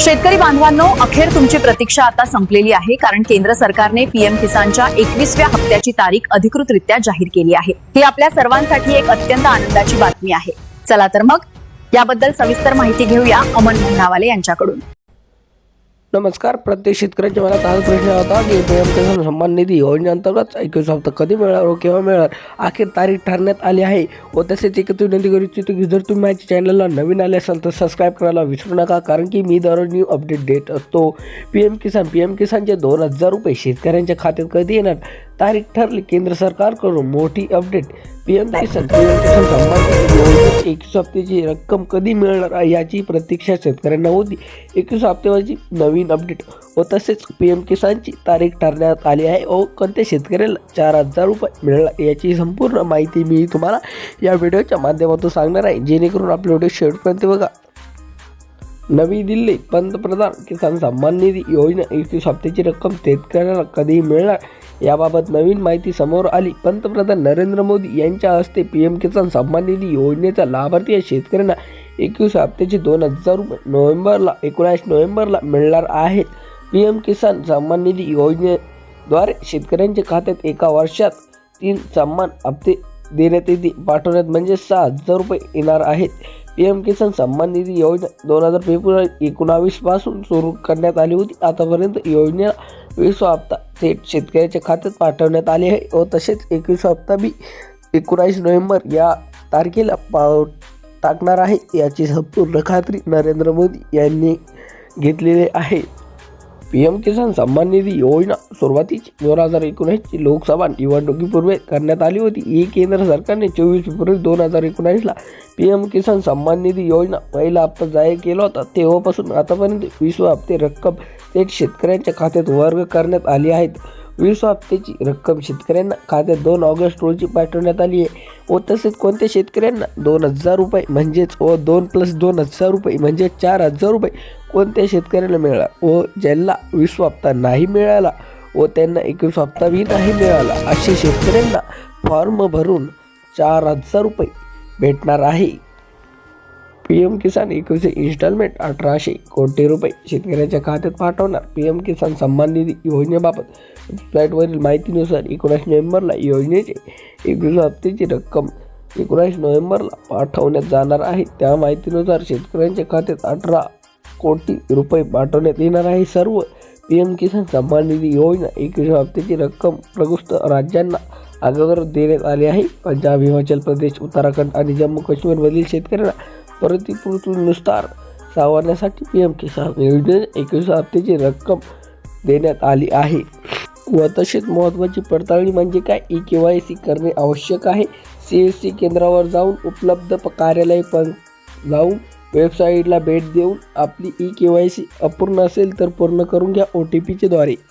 शेतकरी बांधवांनो अखेर तुमची प्रतीक्षा आता संपलेली आहे कारण केंद्र सरकारने पीएम किसानच्या एकवीसव्या हप्त्याची तारीख अधिकृतरित्या जाहीर केली आहे. ही आपल्या सर्वांसाठी एक अत्यंत आनंदाची बातमी आहे. चला तर मग याबद्दल सविस्तर माहिती घेऊया अमन भंडावाले यांच्याकडून. नमस्कार प्रत्येक शेतकऱ्यांच्या मनात हाच प्रश्न होता की पी एम किसान सन्मान निधी योजनेअंतर्गत एकवीस हप्ता कधी मिळणार हो व केव्हा मिळणार? अखेर तारीख ठरण्यात आली आहे. व तसेच एक विनंती करू इच्छितो की जर तुम्ही माझ्या चॅनलला नवीन आले असाल तर सबस्क्राईब करायला विसरू नका कारण की मी दररोज न्यू अपडेट देत असतो. P M Kisan P M किसानचे दोन हजार रुपये शेतकऱ्यांच्या खात्यात कधी येणार? तारीख ठरली. केंद्र सरकारकडून मोठी update. P M Kisan Kisan एकवीस हप्त्याची रक्कम कधी मिळणार आहे याची प्रतीक्षा शेतकऱ्यांना होती. एकवीस हप्त्याची नवीन अपडेट. व तसेच पी एम किसानची तारीख ठरण्यात आली आहे. व कोणत्या शेतकऱ्याला चार हजार रुपये मिळणार याची संपूर्ण माहिती मी तुम्हाला या व्हिडिओच्या माध्यमातून सांगणार आहे. जेणेकरून आपले व्हिडिओ शेवटपर्यंत बघा. नवी दिल्ली पंतप्रधान किसान सन्मान निधी योजना एकवीस हप्त्याची रक्कम शेतकऱ्यांना कधी मिळणार? याबाबत नवीन माहिती समोर आली. पंतप्रधान नरेंद्र मोदी यांच्या हस्ते पी एम किसान सन्मान निधी योजनेचा लाभार्थी या शेतकऱ्यांना एकवीस हप्त्याचे दोन हजार रुपये नोव्हेंबरला एकोणीस नोव्हेंबरला मिळणार आहेत. पी एम किसान सन्मान निधी योजनेद्वारे शेतकऱ्यांच्या खात्यात एका वर्षात तीन सन्मान हप्ते देण्यात येते. पाठवण्यात म्हणजे सहा हजार रुपये येणार आहेत. पी एम किसान सन्मान निधी योजना दोन हजार फेब्रुवारी एकोणावीसपासून सुरू करण्यात आली होती. आतापर्यंत योजना वीस हप्ता थेट शेतकऱ्याच्या खात्यात पाठवण्यात आले आहे व तसेच एकवीस हप्ता बी एकोणावीस नोव्हेंबर या तारखेला पाव टाकणार आहे. याची संपूर्ण खात्री नरेंद्र मोदी यांनी घेतलेली आहे. पी एम किसान सन्मान निधी योजना सुरुवातीची दोन हजार एकोणीसची लोकसभा निवडणुकीपूर्वी करण्यात आली होती. ही केंद्र सरकारने चोवीस फेब्रुवारी दोन हजार एकोणीसला पी एम किसान सन्मान निधी योजना पहिला हप्ता जाहीर केला होता. तेव्हापासून आतापर्यंत वीस हप्ते रक्कम थेट शेतकऱ्यांच्या खात्यात वर्ग करण्यात आली आहेत. वीस हप्त्याची रक्कम शेतकऱ्यांना खात्यात दोन ऑगस्ट रोजी पाठवण्यात आली आहे. व तसेच कोणत्या शेतकऱ्यांना दोन हजार रुपये म्हणजेच व दोन प्लस दोन हजार रुपये म्हणजे चार हजार रुपये कोणत्या शेतकऱ्याला मिळाला? व ज्यांना वीस हप्ता नाही मिळाला व त्यांना एकवीस हप्ताही नाही मिळाला असे शेतकऱ्यांना फॉर्म भरून चार हजार रुपये भेटणार आहे. पी एम किसान एकवीस इन्स्टॉलमेंट अठराशे कोटी रुपये. शेतकऱ्याच्या खात्यात पाठवणार पी एम किसान सन्मान निधी योजनेबाबत. वेबसाईटवरील माहितीनुसार एकोणीस नोव्हेंबरला योजनेचे एकवीस हप्त्याची रक्कम एकोणीस नोव्हेंबरला पाठवण्यात जाणार आहे. त्या माहितीनुसार शेतकऱ्यांच्या खात्यात अठरा कोटी रुपये पाठवण्यात येणार आहे. सर्व पी एम किसान सन्मान निधी योजना एकवीस हप्त्याची रक्कम प्रगुस्त राज्यांना अगोदर देण्यात आली आहे. पंजाब हिमाचल प्रदेश उत्तराखंड आणि जम्मू काश्मीरमधील शेतकऱ्यांना प्रतिपूर्तीनुसार सावरण्यासाठी पी एम किसान योजनेत एकवीस हप्त्याची रक्कम देण्यात आली आहे. व तसेच महत्त्वाची पडताळणी म्हणजे काय? ई के वाय सी करणे आवश्यक आहे. सी एस सी केंद्रावर जाऊन उपलब्ध कार्यालय पण जाऊन वेबसाईटला भेट देऊन आपली ई के वाय सी अपूर्ण असेल तर पूर्ण करून घ्या ओ टी पीचे द्वारे.